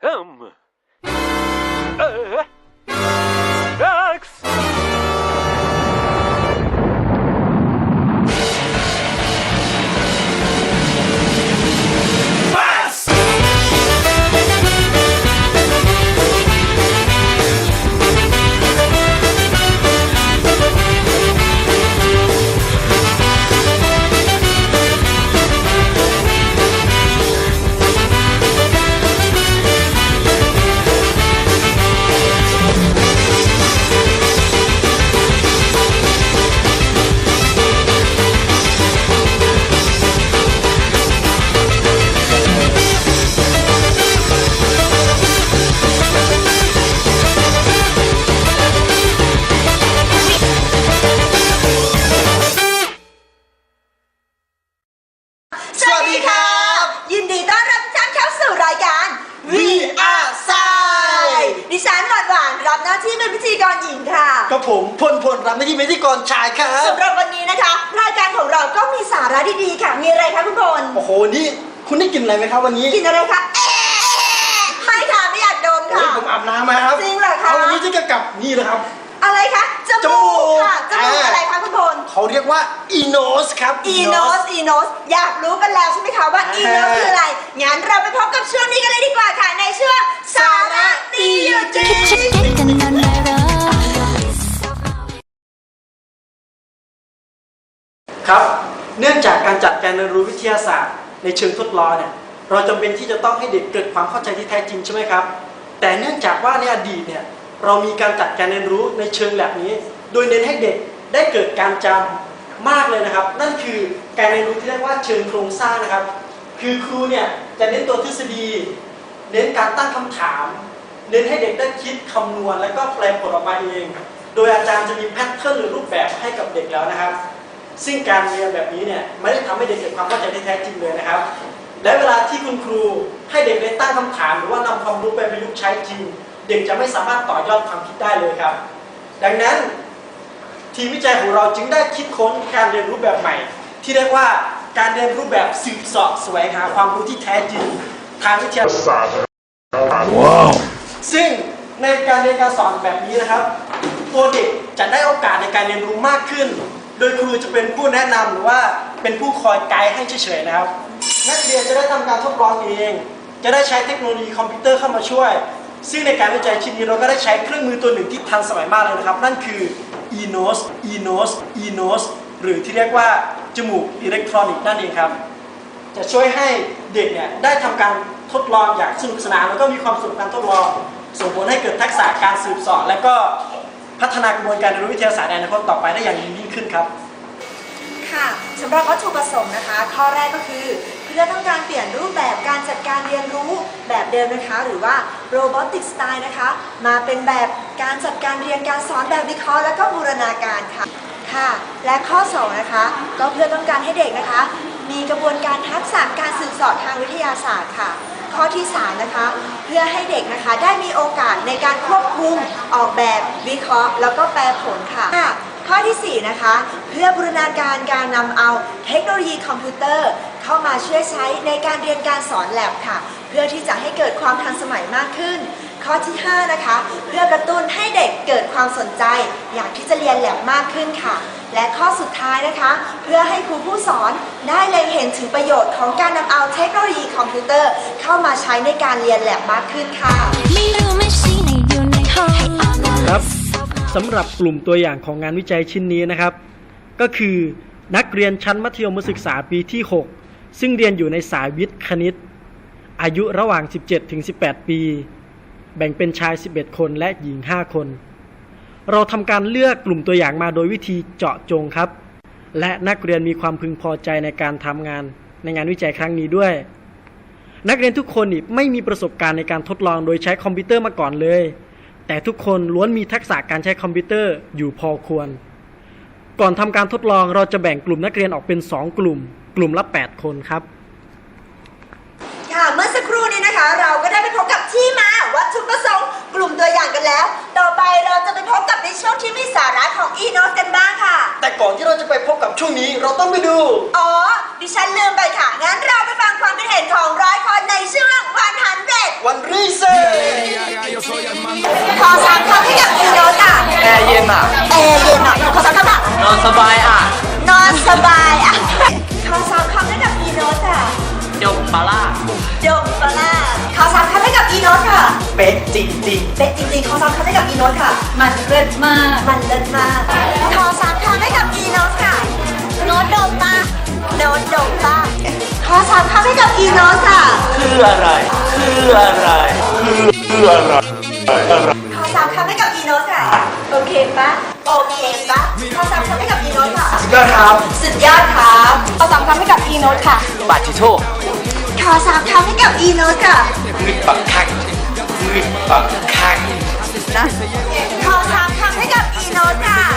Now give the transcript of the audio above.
Hım. Ee? ที่เป็นพิธีกรหญิงค่ะก็ผมพลพลรับหน้าที่พิธีกรชายครับ สำหรับวันนี้นะคะรายการของเราก็มีสาระดีๆค่ะ มีอะไรคะคุณพลโอ้โห นี่ คุณได้กลินอะไรไหมครับวันนี้กินอะไรคะเอ๊ะไม่ค่ะไม่อยากดมโอ้ค่ะ ยผมอาบน้ำมาครับจริงเหรอคะาวันนี้จะเกี่ยวกับนี่เลยครับ อะไรคะจจมูมูกกค่ะจมูกอ่า อะไรคะคุณพลเขาเรียกว่าอีโนสครับ อีโนสอีโนสอยากรู้กันแล้วใช่ไหมคะว่าอีโนสคืออะไรงั้นเราไปพบกับช่วงนี้กันเลยดีกว่าค่ะในช่วงสาระดีอยู่จริง เนื่องจากการจัดการเรียนรู้วิทยาศาสตร์ ในเชิงทดลองเนี่ยเราจำเป็นที่จะต้องให้เด็กเกิดความเข้าใจที่แท้จริงใช่ไหมครับ แต่เนื่องจากว่าในอดีตเนี่ยเรามีการจัดการเรียนรู้ในเชิงแบบนี้ โดยเน้นให้เด็กได้เกิดการจำมากเลยนะครับ นั่นคือการเรียนรู้ที่เรียกว่าเชิงโครงสร้างนะครับ คือครูเนี่ยจะเน้นตัวทฤษฎี เน้นการตั้งคำถาม เน้นให้เด็กได้คิดคำนวณ แล้วก็แปลผลออกมาเอง โดยอาจารย์จะมีแพทเทิร์นหรือรูปแบบให้กับเด็กแล้วนะครับ ซึ่งการเรียนแบบนี้เนี่ยไม่ได้ทำให้เด็กเกิดความเข้าใจที่แท้จริงเลยนะครับ และเวลาที่คุณครูให้เด็กได้ตั้งคำถาม หรือว่านำความรู้ไปประยุกต์ใช้จริง เด็กจะไม่สามารถต่อยอดความคิดได้เลยครับ ดังนั้นทีมวิจัยของเราจึงได้คิดค้นการเรียนรู้แบบใหม่ ที่เรียกว่าการเรียนรู้แบบสืบเสาะแสวงหาความรู้ที่แท้จริงทางวิทยาศาสตร์ซึ่งในการเรียนการสอนแบบนี้นะครับ ตัวเด็กจะได้โอกาสในการเรียนรู้มากขึ้น โดยครูจะเป็นผู้แนะนำหรือว่าเป็นผู้คอยไกด์ให้เฉยๆนะครับ นักเรียนจะได้ทำการทดลองเอง จะได้ใช้เทคโนโลยีคอมพิวเตอร์เข้ามาช่วย ซึ่งในการวิจัยชิ้นนี้เราก็ได้ใช้เครื่องมือตัวหนึ่งที่ทันสมัยมากเลยนะครับ นั่นคือ eNOS eNOS eNOS หรือที่เรียกว่าจมูกอิเล็กทรอนิกส์นั่นเองครับ จะช่วยให้เด็กเนี่ยได้ทำการทดลองอย่างสนุกสนานแล้วก็มีความสุขการทดลอง ส่งผลให้เกิดทักษะการสืบสอบและก็พัฒนากระบวนการเรียนรู้วิทยาศาสตร์ในอนาคตต่อไปได้อย่างยิ่ง ขึ้นครับค่ะสำหรับวัตถุประสงค์นะคะ ข้อแรกก็คือเพื่อต้องการเปลี่ยนรูปแบบการจัดการเรียนรู้แบบเดิมนะคะ หรือว่า robotic style นะคะ มาเป็นแบบการจัดการเรียนการสอนแบบวิเคราะห์และก็บูรณาการค่ะค่ะ และข้อ2นะคะก็เพื่อต้องการให้เด็กนะคะ มีกระบวนการทักษะการสืบเสอบทางวิทยาศาสตร์ค่ะ ข้อที่3นะคะเพื่อให้เด็กนะคะได้มีโอกาสในการควบคุมออกแบบวิเคราะห์ แล้วก็แปลผลค่ะ ข้อทีสี่ 4 นะคะ เพื่อบูรณาการการนำเอาเทคโนโลยีคอมพิวเตอร์ เข้ามาช่วยใช้ในการเรียนการสอนแลบค่ะ เพื่อที่จะให้เกิดความทันสมัยมากขึ้น ข้อที่ 5 นะคะ เพื่อกระตุ้นให้เด็กเกิดความสนใจ อยากที่จะเรียนแลบมากขึ้นค่ะ และข้อสุดท้ายนะคะ เพื่อให้ครูผู้สอนได้เล็งเห็นถึงประโยชน์ของการนำเอาเทคโนโลยีคอมพิวเตอร์ เข้ามาใช้ในการเรียนแลบมากขึ้นค่ะ สำหรับกลุ่มตัวอย่างของงานวิจัยชิ้นนี้นะครับ ก็คือนักเรียนชั้นมัธยมศึกษาปีที่ 6 ซึ่งเรียนอยู่ในสายวิทย์คณิต อายุระหว่าง 17ถึง18 ปี แบ่งเป็นชาย 11 คนและหญิง 5 คน เราทำการเลือกกลุ่มตัวอย่างมาโดยวิธีเจาะจงครับ และนักเรียนมีความพึงพอใจในการทำงานในงานวิจัยครั้งนี้ด้วย นักเรียนทุกคนนี่ไม่มีประสบการณ์ในการทดลองโดยใช้คอมพิวเตอร์มาก่อนเลย แต่ทุกคนล้วนมีทักษะการใช้คอมพิวเตอร์อยู่พอควร ก่อนทำการทดลองเราจะแบ่งกลุ่มนักเรียนออกเป็น 2 กลุ่ม กลุ่มละ 8 คนครับค่ะเมื่อสักครู่นี้นะคะ เราก็ได้ไปพบกับที่มาวัตถุประสงค์กลุ่มตัวอย่างกันแล้ว ต่อไปเราจะไปพบกับในช่วงที่มีสาระของอีโนสกันบ้างค่ะ แต่ก่อนที่เราจะไปพบกับช่วงนี้เราต้องไปดู อ๋อ ดิฉันลืมไปค่ะ งั้นเราไปฟังความคิดเห็นของร้อยคนในช่วง วันหันเด็ดวันรีเซ็อสามคำให้กับอีโนตค่ะแอร์เย็นอะแอร์เย็นอะขอสามคำค่ะนอนสบายอะนอนสบายอะขอสามคำให้กับอีโนตค่ะจบปลาล่าดมปลาร่าขอสามคำให้กับอีโนตค่ะ เป๊ะจริงเป๊ะจริงๆขอสามคำให้กับอีโนตค่ะ มันเลิศมาก มันเลิศมากขอสามคำให้กับอีโนตค่ะ โนตดมปะโนตดมปะขอสามคำให้กับอีโนตค่ะ คืออะไร คืออะไร คืออะไรขอสามคำให้กับอีโนตค่ะ โอเคปะโอเคปะขอสามคำให้กับอีโนตค่ะๆก็ครับ สุดยอดครับขอสามคำให้กับอีโนตค่ะปาทิโทขอสามคำให้กับอีโนตค่ะงึดปักคักงึดปักคักขอสามคำให้กับอีโนตค่ะ